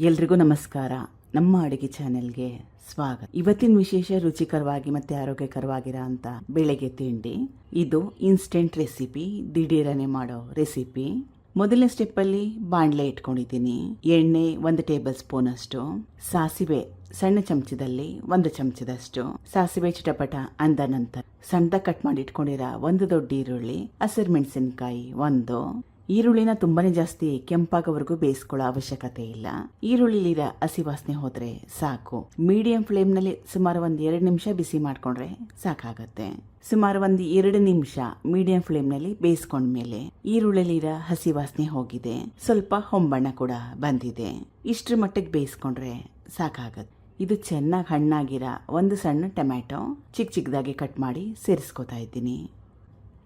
ಎಲ್ರಿಗೂ ನಮಸ್ಕಾರ. ನಮ್ಮ ಅಡುಗೆ ಚಾನೆಲ್ಗೆ ಸ್ವಾಗತ. ಇವತ್ತಿನ ವಿಶೇಷ ರುಚಿಕರವಾಗಿ ಮತ್ತೆ ಆರೋಗ್ಯಕರವಾಗಿರೋ ಅಂತ ಬೆಳಗ್ಗೆ ತಿಂಡಿ. ಇದು ಇನ್ಸ್ಟೆಂಟ್ ರೆಸಿಪಿ ದಿಢೀರನೆ ಮಾಡೋ ರೆಸಿಪಿ ಮೊದಲನೇ ಸ್ಟೆಪ್ಪಲ್ಲಿ ಬಾಣಲೆ ಇಟ್ಕೊಂಡಿದ್ದೀನಿ. ಎಣ್ಣೆ ಒಂದು ಟೇಬಲ್ ಸ್ಪೂನ್ ಅಷ್ಟು. ಸಾಸಿವೆ ಸಣ್ಣ ಚಮಚದಲ್ಲಿ ಒಂದು ಚಮಚದಷ್ಟು. ಸಾಸಿವೆ ಚಿಟಪಟ ಅಂದ ನಂತರ ಸಣ್ಣದ ಕಟ್ ಮಾಡಿ ಇಟ್ಕೊಂಡಿರೋ ಒಂದು ದೊಡ್ಡ ಈರುಳ್ಳಿ, ಹಸಿರು ಮೆಣಸಿನಕಾಯಿ ಒಂದು. ಈರುಳ್ಳಿನ ತುಂಬಾನೇ ಜಾಸ್ತಿ ಕೆಂಪಾಗೋವರೆಗೂ ಬೇಯಿಸ್ಕೊಳ್ಳೋ ಅವಶ್ಯಕತೆ ಇಲ್ಲ. ಈರುಳ್ಳಿಲಿರೋ ಹಸಿ ವಾಸನೆ ಹೋದ್ರೆ ಸಾಕು. ಮೀಡಿಯಂ ಫ್ಲೇಮ್ನಲ್ಲಿ ಸುಮಾರು ಒಂದ್ ಎರಡು ನಿಮಿಷ ಬಿಸಿ ಮಾಡ್ಕೊಂಡ್ರೆ ಸಾಕಾಗತ್ತೆ. ಸುಮಾರು ಒಂದು ಎರಡು ನಿಮಿಷ ಮೀಡಿಯಂ ಫ್ಲೇಮ್ನಲ್ಲಿ ಬೇಯಿಸ್ಕೊಂಡ್ಮೇಲೆ ಈರುಳ್ಳಿಲಿರ ಹಸಿ ವಾಸನೆ ಹೋಗಿದೆ. ಸ್ವಲ್ಪ ಹೊಂಬಣ್ಣ ಕೂಡ ಬಂದಿದೆ. ಇಷ್ಟ್ರ ಮಟ್ಟಿಗೆ ಬೇಯಿಸ್ಕೊಂಡ್ರೆ ಸಾಕಾಗತ್ತೆ. ಇದು ಚೆನ್ನಾಗಿ ಹಣ್ಣಾಗಿರ ಒಂದು ಸಣ್ಣ ಟೊಮ್ಯಾಟೊ ಚಿಕ್ಕ ಚಿಕ್ಕದಾಗಿ ಕಟ್ ಮಾಡಿ ಸೇರಿಸ್ಕೊತಾ ಇದ್ದೀನಿ.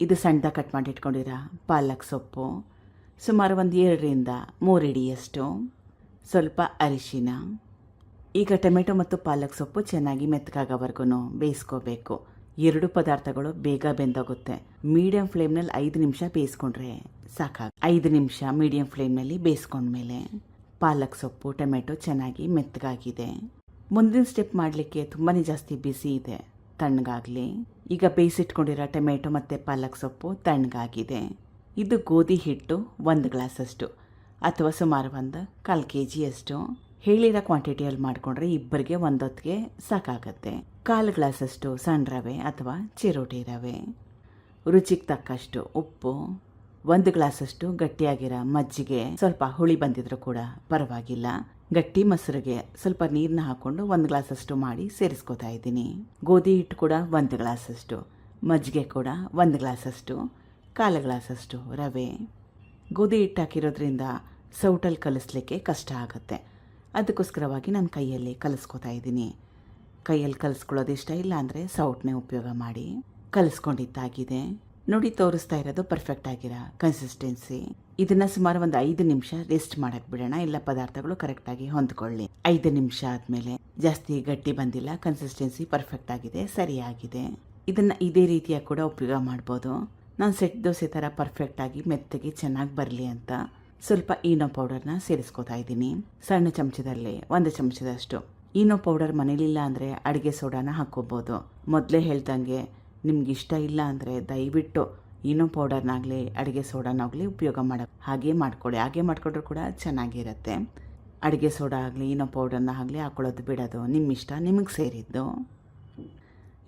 ಇದು ಸಣ್ಣದಾಗಿ ಕಟ್ ಮಾಡಿ ಇಟ್ಕೊಂಡಿರ ಪಾಲಕ್ ಸೊಪ್ಪು ಸುಮಾರು ಒಂದು ಎರಡರಿಂದ ಮೂರು ಇಡಿಯಷ್ಟು ಸ್ವಲ್ಪ ಅರಿಶಿನ. ಈಗ ಟೊಮೆಟೊ ಮತ್ತು ಪಾಲಕ್ ಸೊಪ್ಪು ಚೆನ್ನಾಗಿ ಮೆತ್ತಗಾಗೋವರೆಗೂ ಬೇಯಿಸ್ಕೋಬೇಕು. ಎರಡು ಪದಾರ್ಥಗಳು ಬೇಗ ಬೆಂದೋಗುತ್ತೆ. ಮೀಡಿಯಂ ಫ್ಲೇಮ್ನಲ್ಲಿ ಐದು ನಿಮಿಷ ಬೇಯಿಸ್ಕೊಂಡ್ರೆ ಸಾಕಾಗ ಐದು ನಿಮಿಷ ಮೀಡಿಯಂ ಫ್ಲೇಮ್ನಲ್ಲಿ ಬೇಯಿಸ್ಕೊಂಡ್ಮೇಲೆ ಪಾಲಕ್ ಸೊಪ್ಪು, ಟೊಮೆಟೊ ಚೆನ್ನಾಗಿ ಮೆತ್ತಗಾಗಿದೆ. ಮುಂದಿನ ಸ್ಟೆಪ್ ಮಾಡಲಿಕ್ಕೆ ತುಂಬಾ ಜಾಸ್ತಿ ಬಿಸಿ ಇದೆ, ತಣ್ಣಗಾಗಲಿ. ಈಗ ಬೇಯಿಸಿಟ್ಕೊಂಡಿರೋ ಟೊಮೆಟೊ ಮತ್ತು ಪಾಲಕ್ ಸೊಪ್ಪು ತಣ್ಣಗಾಗಿದೆ. ಇದು ಗೋಧಿ ಹಿಟ್ಟು ಒಂದು ಗ್ಲಾಸಷ್ಟು ಅಥವಾ ಸುಮಾರು ಒಂದು ಕಾಲು ಕೆ ಜಿಯಷ್ಟು ಹೇಳಿರೋ ಕ್ವಾಂಟಿಟಿಯಲ್ಲಿ ಮಾಡಿಕೊಂಡ್ರೆ ಇಬ್ಬರಿಗೆ ಒಂದೊತ್ತಿಗೆ ಸಾಕಾಗತ್ತೆ. ಕಾಲು ಗ್ಲಾಸಷ್ಟು ಸಣ್ಣ ರವೆ ಅಥವಾ ಚಿರೋಟಿ ರವೆ. ರುಚಿಗೆ ತಕ್ಕಷ್ಟು ಉಪ್ಪು. ಒಂದು ಗ್ಲಾಸಷ್ಟು ಗಟ್ಟಿಯಾಗಿರೋ ಮಜ್ಜಿಗೆ. ಸ್ವಲ್ಪ ಹುಳಿ ಬಂದಿದ್ರೂ ಕೂಡ ಪರವಾಗಿಲ್ಲ. ಗಟ್ಟಿ ಮೊಸರಿಗೆ ಸ್ವಲ್ಪ ನೀರನ್ನ ಹಾಕ್ಕೊಂಡು ಒಂದು ಗ್ಲಾಸಷ್ಟು ಮಾಡಿ ಸೇರಿಸ್ಕೊತಾ ಇದ್ದೀನಿ. ಗೋಧಿ ಹಿಟ್ಟು ಕೂಡ ಒಂದು ಗ್ಲಾಸಷ್ಟು. ಮಜ್ಜಿಗೆ ಕೂಡ ಒಂದು ಗ್ಲಾಸಷ್ಟು. ಕಾಲು ಗ್ಲಾಸಷ್ಟು ರವೆ, ಗೋಧಿ ಹಿಟ್ಟು ಹಾಕಿರೋದ್ರಿಂದ ಸೌಟಲ್ಲಿ ಕಲಿಸ್ಲಿಕ್ಕೆ ಕಷ್ಟ ಆಗುತ್ತೆ. ಅದಕ್ಕೋಸ್ಕರವಾಗಿ ನಾನು ಕೈಯಲ್ಲಿ ಕಲಿಸ್ಕೊತಾ ಇದ್ದೀನಿ. ಕೈಯಲ್ಲಿ ಕಲಿಸ್ಕೊಳ್ಳೋದು ಇಷ್ಟ ಇಲ್ಲ ಅಂದರೆ ಸೌಟ್ನೇ ಉಪಯೋಗ ಮಾಡಿ ಕಲಿಸ್ಕೊಂಡಿದ್ದಾಗಿದೆ. ನೋಡಿ, ತೋರಿಸ್ತಾ ಇರೋದು ಪರ್ಫೆಕ್ಟ್ ಆಗಿರೋ ಕನ್ಸಿಸ್ಟೆನ್ಸಿ ಇದನ್ನ ಸುಮಾರು ಒಂದು ಐದು ನಿಮಿಷ ರೆಸ್ಟ್ ಮಾಡಕ್ಕೆ ಬಿಡೋಣ. ಎಲ್ಲ ಪದಾರ್ಥಗಳು ಕರೆಕ್ಟಾಗಿ ಹೊಂದ್ಕೊಳ್ಳಿ. ಐದು ನಿಮಿಷ ಆದಮೇಲೆ ಜಾಸ್ತಿ ಗಟ್ಟಿ ಬಂದಿಲ್ಲ ಕನ್ಸಿಸ್ಟೆನ್ಸಿ ಪರ್ಫೆಕ್ಟ್ ಆಗಿದೆ, ಸರಿಯಾಗಿದೆ. ಇದನ್ನ ಇದೇ ರೀತಿಯ ಕೂಡ ಉಪಯೋಗ ಮಾಡ್ಬೋದು. ನಾನು ಸೆಟ್ ದೋಸೆ ಥರ ಪರ್ಫೆಕ್ಟಾಗಿ ಮೆತ್ತಗೆ ಚೆನ್ನಾಗಿ ಬರಲಿ ಅಂತ ಸ್ವಲ್ಪ ಈನೋ ಪೌಡರ್ನ ಸೇರಿಸ್ಕೊತಾ ಇದ್ದೀನಿ. ಸಣ್ಣ ಚಮಚದಲ್ಲಿ, ಒಂದು ಚಮಚದಷ್ಟು. ಈನೋ ಪೌಡರ್ ಮನೇಲಿಲ್ಲ ಅಂದರೆ ಅಡುಗೆ ಸೋಡಾನ ಹಾಕ್ಕೋಬೋದು. ಮೊದಲೇ ಹೇಳ್ದಂಗೆ ನಿಮ್ಗೆ ಇಷ್ಟ ಇಲ್ಲ ಅಂದರೆ ದಯವಿಟ್ಟು ಈನೋ ಪೌಡರ್ನಾಗಲಿ ಅಡುಗೆ ಸೋಡಾನಾಗಲಿ ಉಪಯೋಗ ಮಾಡ, ಹಾಗೆ ಮಾಡ್ಕೊಳ್ಳಿ. ಹಾಗೆ ಮಾಡಿಕೊಂಡ್ರು ಕೂಡ ಚೆನ್ನಾಗಿರುತ್ತೆ. ಅಡುಗೆ ಸೋಡಾ ಆಗಲಿ, ಈನೋ ಪೌಡರ್ನ ಆಗಲಿ ಹಾಕೊಳ್ಳೋದು ಬಿಡೋದು ನಿಮ್ಮ ಇಷ್ಟ ನಿಮಗೆ ಸೇರಿದ್ದು.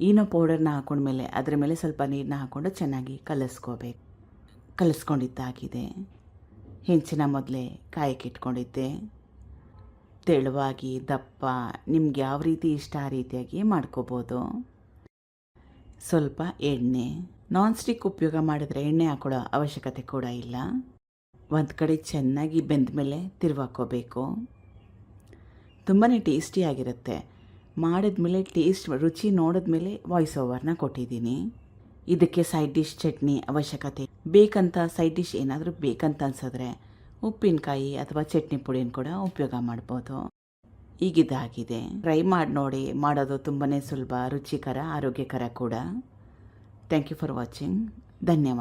ಈನೋ ಪೌಡರ್ನ ಹಾಕೊಂಡ್ಮೇಲೆ ಅದರ ಮೇಲೆ ಸ್ವಲ್ಪ ನೀರನ್ನ ಹಾಕ್ಕೊಂಡು ಚೆನ್ನಾಗಿ ಕಲಿಸ್ಕೋಬೇಕು. ಕಲಿಸ್ಕೊಂಡಿದ್ದಾಗಿದೆ. ಹೆಂಚಿನ ಮೊದಲೇ ಕಾಯಕ್ಕೆ ಇಟ್ಕೊಂಡಿದ್ದೆ. ತೆಳುವಾಗಿ, ದಪ್ಪ, ನಿಮ್ಗೆ ಯಾವ ರೀತಿ ಇಷ್ಟ ಆ ರೀತಿಯಾಗಿ ಮಾಡ್ಕೋಬೋದು. ಸ್ವಲ್ಪ ಎಣ್ಣೆ. ನಾನ್ ಸ್ಟಿಕ್ ಉಪಯೋಗ ಮಾಡಿದ್ರೆ ಎಣ್ಣೆ ಹಾಕೊಳ್ಳೋ ಅವಶ್ಯಕತೆ ಕೂಡ ಇಲ್ಲ. ಒಂದು ಕಡೆ ಚೆನ್ನಾಗಿ ಬೆಂದ ಮೇಲೆ ತಿರುವಾಕೋಬೇಕು ತುಂಬಾ ಟೇಸ್ಟಿಯಾಗಿರುತ್ತೆ ಮಾಡಿದ್ಮೇಲೆ ಟೇಸ್ಟ್ ರುಚಿ ನೋಡಿದ್ಮೇಲೆ ವಾಯ್ಸ್ ಓವರ್ನ ಕೊಟ್ಟಿದ್ದೀನಿ. ಇದಕ್ಕೆ ಸೈಡ್ ಡಿಶ್ ಚಟ್ನಿ ಅವಶ್ಯಕತೆ. ಬೇಕಂತ ಸೈಡ್ ಡಿಶ್ ಏನಾದರೂ ಬೇಕಂತ ಅನ್ಸಿದ್ರೆ ಉಪ್ಪಿನಕಾಯಿ ಅಥವಾ ಚಟ್ನಿ ಪುಡಿನ ಕೂಡ ಉಪಯೋಗ ಮಾಡ್ಬೋದು. ಈಗಿದಾಗಿದೆ ಟ್ರೈ ಮಾಡಿ ನೋಡಿ. ಮಾಡೋದು ತುಂಬಾ ಸುಲಭ, ರುಚಿಕರ, ಆರೋಗ್ಯಕರ ಕೂಡ. ಥ್ಯಾಂಕ್ ಯು ಫಾರ್ ವಾಚಿಂಗ್ ಧನ್ಯವಾದ.